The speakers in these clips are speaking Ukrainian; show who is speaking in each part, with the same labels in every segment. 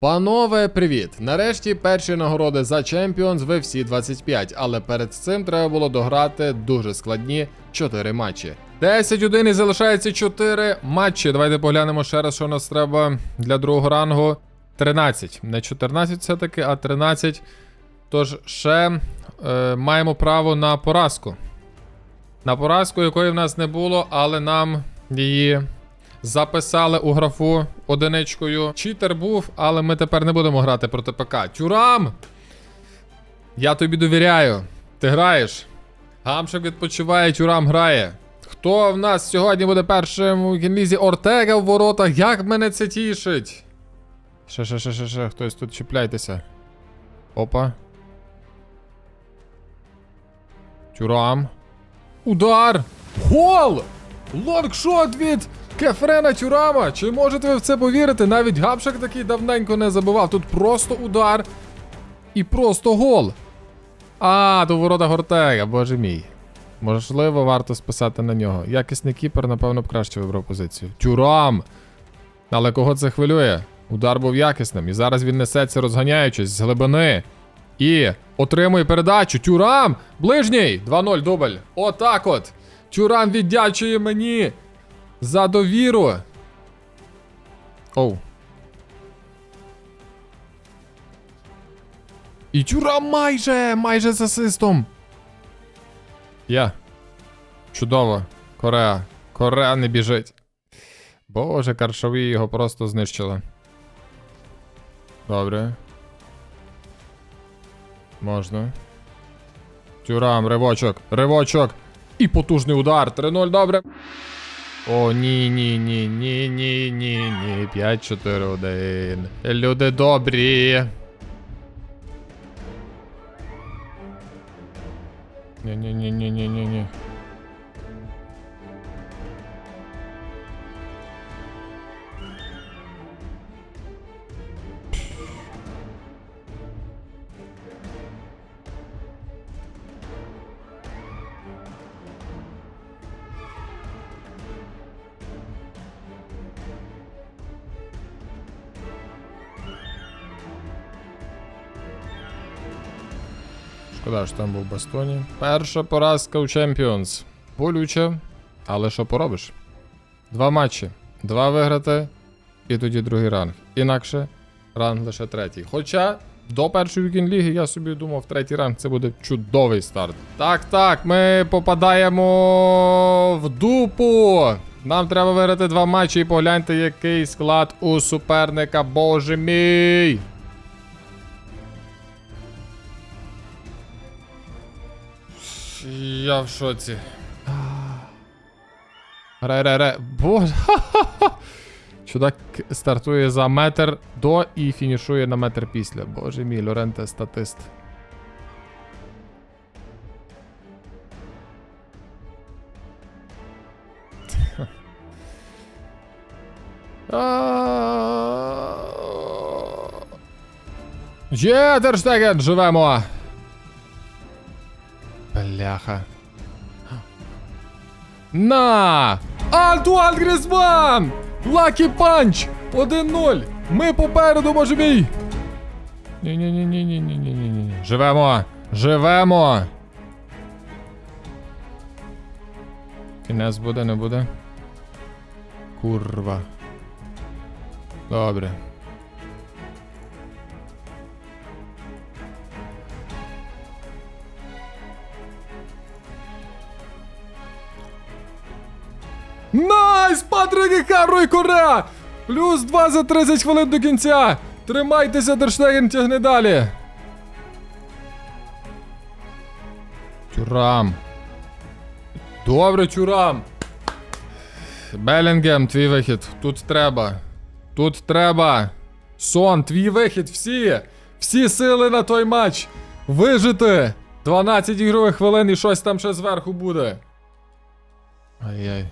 Speaker 1: Панове, привіт! Нарешті перші нагороди за Champions в FC 25, але перед цим треба було дограти дуже складні 4 матчі. 10-1 і залишається 4 матчі. Давайте поглянемо ще раз, що у нас треба для другого рангу. 13. Не 14 все-таки, а 13. Тож ще е, маємо право на поразку. На поразку, якої в нас не було, але нам її записали у графу одиничкою. Читер був, але ми тепер не будемо грати проти ПК. Тюрам! Я тобі довіряю. Ти граєш. Гамшик відпочиває, тюрам грає. Хто в нас сьогодні буде першим у кінлізі Ортега в воротах? Як мене це тішить? Ще, ще, ще, ще, ще, хтось тут чіпляйтеся. Опа. Тюрам. Удар! Гол! Лонгшот від Кефрена Тюрама. Чи можете ви в це повірити? Навіть Гапшак такий давненько не забивав. Тут просто удар і просто гол. А, до ворота Гортега, боже мій. Можливо, варто списати на нього. Якісний кіпер, напевно, б краще вибрав позицію. Тюрам! Але кого це хвилює? Удар був якісним. І зараз він несеться, розганяючись з глибини. І отримує передачу. Тюрам! Ближній! 2-0 дубль. Отак от. Тюрам віддячує мені за довіру. Оу. І Тюрам майже, майже з асистом. Я. Чудово. Кореа. Кореа не біжить. Боже, Каршові його просто знищили. Добре. Можна. Тюрам, ривочок, ривочок. І потужний удар. 3-0, добре. О, ні, ні, ні, ні, ні, ні, ні. 5-4-1. Люди добрі. Ні, Шкода, що там був Бастоні. Перша поразка у Champions. Болюче, але що поробиш? Два матчі. Два виграти, і тоді другий ранг. Інакше ранг лише третій. Хоча до першої вікін ліги я собі думав, третій ранг це буде чудовий старт. Так, так, ми попадаємо в дупу. Нам треба виграти два матчі і погляньте, який склад у суперника, боже мій. Я в шоці. Ре-ре-ре. Боже. Чудак стартує за метр до і фінішує на метр після. Боже мій, Лоренте статист. Є, Терштеген, живемо! Бляха. На! Антуан Грізман! Лакі панч! 1-0! Ми попереду, боже мій! Ні-ні-ні-ні-ні-ні-ні-ні. Живемо! Живемо! Кінець буде, не буде. Курва. Добре. Найс! Патрик і Харро і Кореа! Плюс 2 за 30 хвилин до кінця! Тримайтеся, Дерштеген тягне далі! Тюрам. Добре, Тюрам. Белінгем, твій вихід. Тут треба. Тут треба. Сон, твій вихід, всі! Всі сили на той матч! Вижити! 12 ігрових хвилин і щось там ще зверху буде. Ай-яй.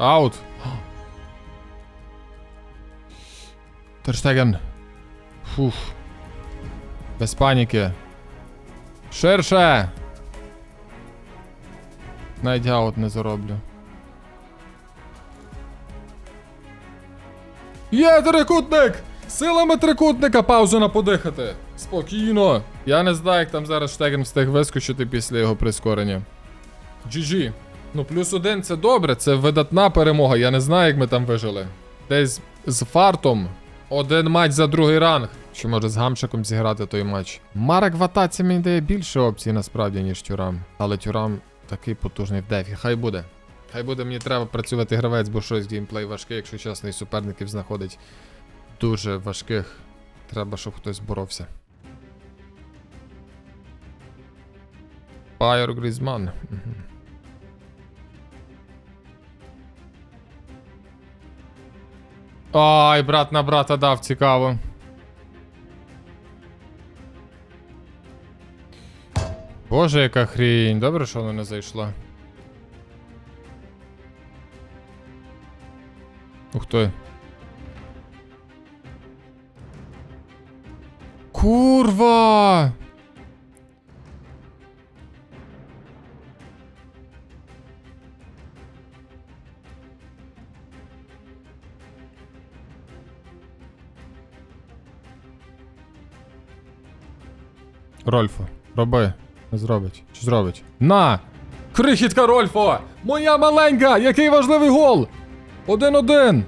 Speaker 1: Аут. Терштеген. Фух. Без паніки. Ширше. Навіть аут не зароблю. Є трикутник! Силами трикутника паузу на подихати. Спокійно. Я не знаю, як там зараз Штеген встиг вискочити після його прискорення. GG. Ну, плюс один це добре, це видатна перемога. Я не знаю, як ми там вижили. Десь з фартом. Один матч за другий ранг. Чи може з гамшиком зіграти той матч? Марек в атаці мені дає більше опцій насправді, ніж Тюрам. Але Тюрам такий потужний в дефі. Хай буде. Хай буде, мені треба працювати гравець, бо щось геймплей важкий, якщо чесно, і суперників знаходить дуже важких. Треба, щоб хтось боровся. Пайер Грізман. Мгм. Ай, брат на брата дав, цікаво. Боже, яка хрінь. Добре, що вона не зайшла. Ух ти. Курва! Рольфо, роби. Не зробить. Чи зробить? На! Крихітка Рольфо! Моя маленька! Який важливий гол! Один-один!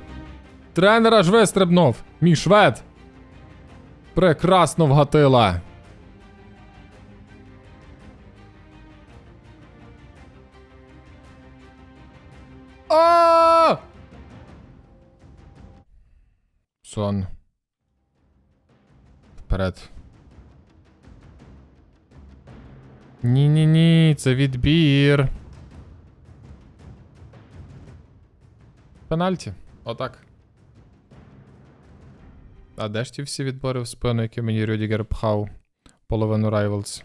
Speaker 1: Тренер аж вистрибнув. Мій швед. Прекрасно вгатила. А! Сон. Вперед. Ні-ні-ні, це відбір. Пенальті. Отак. А де ж ті всі відбори в спину, які мені Рюдігер пхав? Половину Rivals.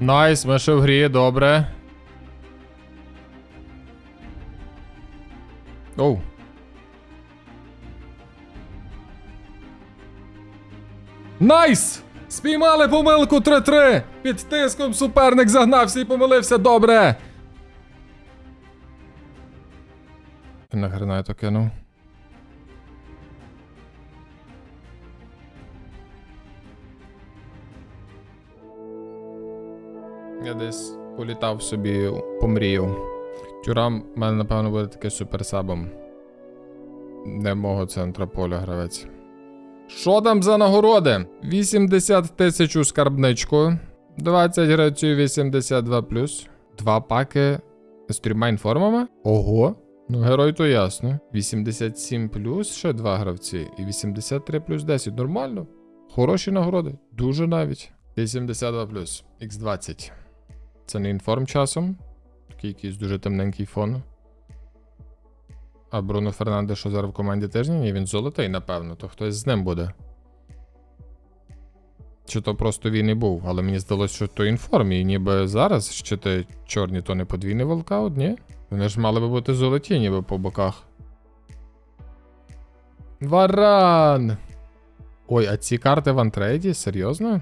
Speaker 1: Найс, ми ще в грі, добре. Оу. Найс! Спіймали помилку 3-3! Під тиском суперник загнався і помилився добре. Нахрена я то кинув. Я десь політав собі, помріяв. Тюрам в мене, напевно, буде таке суперсабом. Не мого центра поля гравець. Що там за нагороди? 80 тисяч у скарбничку, 20 гравців 82 Два паки з трьома інформами. Ого. Ну, герой то ясно. 87 ще два гравці. І 83 плюс 10. Нормально. Хороші нагороди. Дуже навіть. 82 Х20. Це не інформ часом. Такий якийсь дуже темненький фон. А Бруно Фернандес, що зараз в команді теж ні, він золотий, напевно, то хтось з ним буде. Чи то просто він і був, але мені здалося, що то інформ, і ніби зараз щити чорні, то не подвійний волкаут, ні? Вони ж мали би бути золоті, ніби по боках. Варан! Ой, а ці карти в антрейді? Серйозно?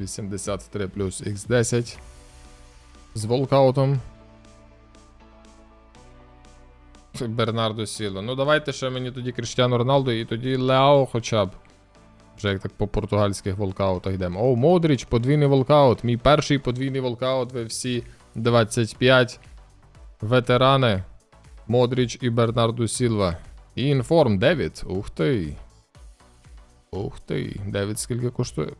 Speaker 1: 83 плюс Х10. З волкаутом. Бернардо Сіло. Ну давайте ще мені тоді Кріштіану Роналду і тоді Леао хоча б. Вже як так по португальських волкаутах йдемо. О, Модріч, подвійний волкаут. Мій перший подвійний волкаут ви всі 25. Ветерани. Модріч і Бернарду Сілва. І інформ Девід. Ух ти. Ух ти. Девід скільки коштує?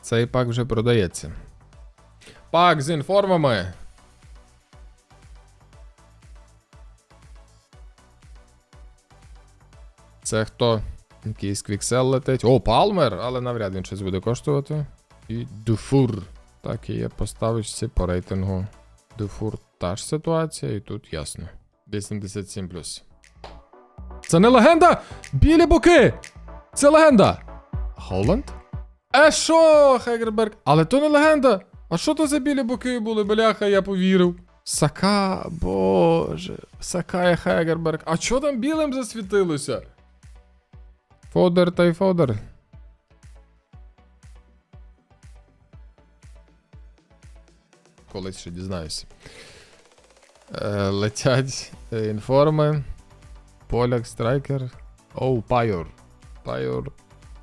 Speaker 1: Цей пак вже продається. Пак з інформами. Це хто? Якийсь квіксел летить. О, Палмер, але навряд він щось буде коштувати. І Дуфур. Так, і є поставочці по рейтингу. Дуфур та ж ситуація, і тут ясно. 87 Це не легенда! Білі боки! Це легенда! Холланд? Е, що, Хегерберг? Але то не легенда! А що то за білі боки були, бляха, я повірив. Сака, боже. Сака Хегерберг. А що там білим засвітилося? Фодер та й фодер. Колись ще дізнаюся. Е, летять е, інформи. Поляк, страйкер. Оу, пайор. Пайор.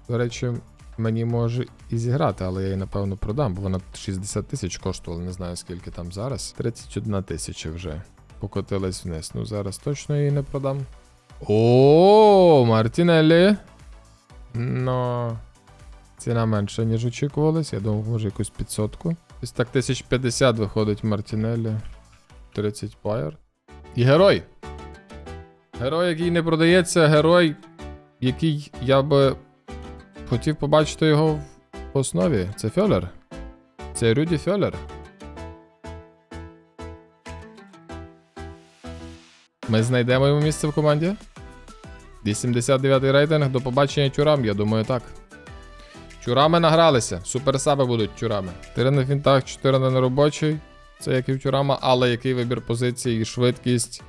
Speaker 1: До речі, мені може і зіграти, але я її, напевно, продам, бо вона 60 тисяч коштувала, не знаю скільки там зараз. 31 тисяча вже. Покотилась вниз. Ну зараз точно її не продам. О, Мартінелі. Ну. Ціна менша, ніж очікувалось. Я думав, може якусь підсотку. Ось так 1050 виходить Мартінеллі. 30 пайер. І герой. Герой, який не продається, герой, який я би хотів побачити його в основі. Це Фьолер. Це Рюді Фьолер. Ми знайдемо йому місце в команді. 89 рейтинг, до побачення тюрам, я думаю, так. Тюрами награлися. Суперсаби будуть тюрами. 4 на фінтах, 4 на неробочий. Це як і в тюрама, але який вибір позиції і швидкість.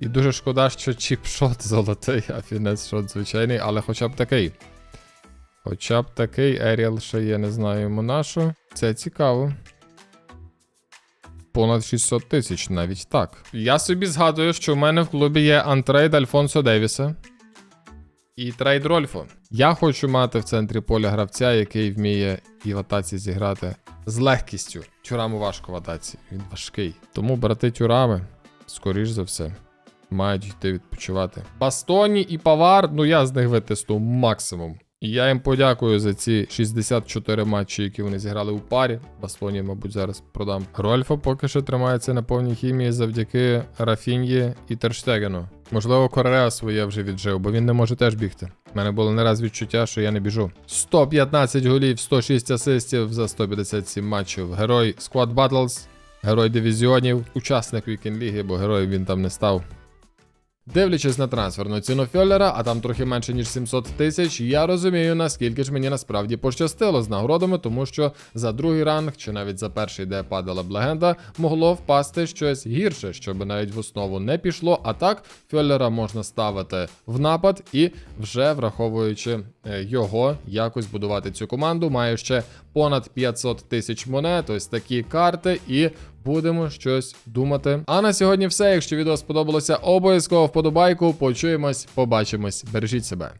Speaker 1: І дуже шкода, що чіпшот золотий, а фінес шот звичайний, але хоча б такий. Хоча б такий Еріал ще є, не знаю йому нашу. Це цікаво. Понад 600 тисяч, навіть так. Я собі згадую, що в мене в клубі є антрейд Альфонсо Девіса і трейд Рольфо. Я хочу мати в центрі поля гравця, який вміє і в атаці зіграти з легкістю. Тюраму важко в атаці, він важкий. Тому брати тюрами, скоріш за все, мають йти відпочивати. Бастоні і Павар, ну я з них витесту максимум. Я їм подякую за ці 64 матчі, які вони зіграли у парі. Бастоні, мабуть, зараз продам. Рольфо поки що тримається на повній хімії завдяки Рафіньї і Терштегену. Можливо, Кореа своє вже віджив, бо він не може теж бігти. У мене було не раз відчуття, що я не біжу. 115 голів, 106 асистів за 157 матчів. Герой Squad Battles, герой дивізіонів, учасник Вікін Ліги, бо героєм він там не став. Дивлячись на трансферну ціну Фьоллера, а там трохи менше ніж 700 тисяч, я розумію, наскільки ж мені насправді пощастило з нагородами, тому що за другий ранг чи навіть за перший, де падала б легенда, могло впасти щось гірше, щоб навіть в основу не пішло. А так Фьоллера можна ставити в напад і вже враховуючи е, його, якось будувати цю команду. Маю ще понад 500 тисяч монет, ось такі карти, і будемо щось думати. А на сьогодні все. Якщо відео сподобалося, обов'язково вподобайку. Почуємось, побачимось. Бережіть себе.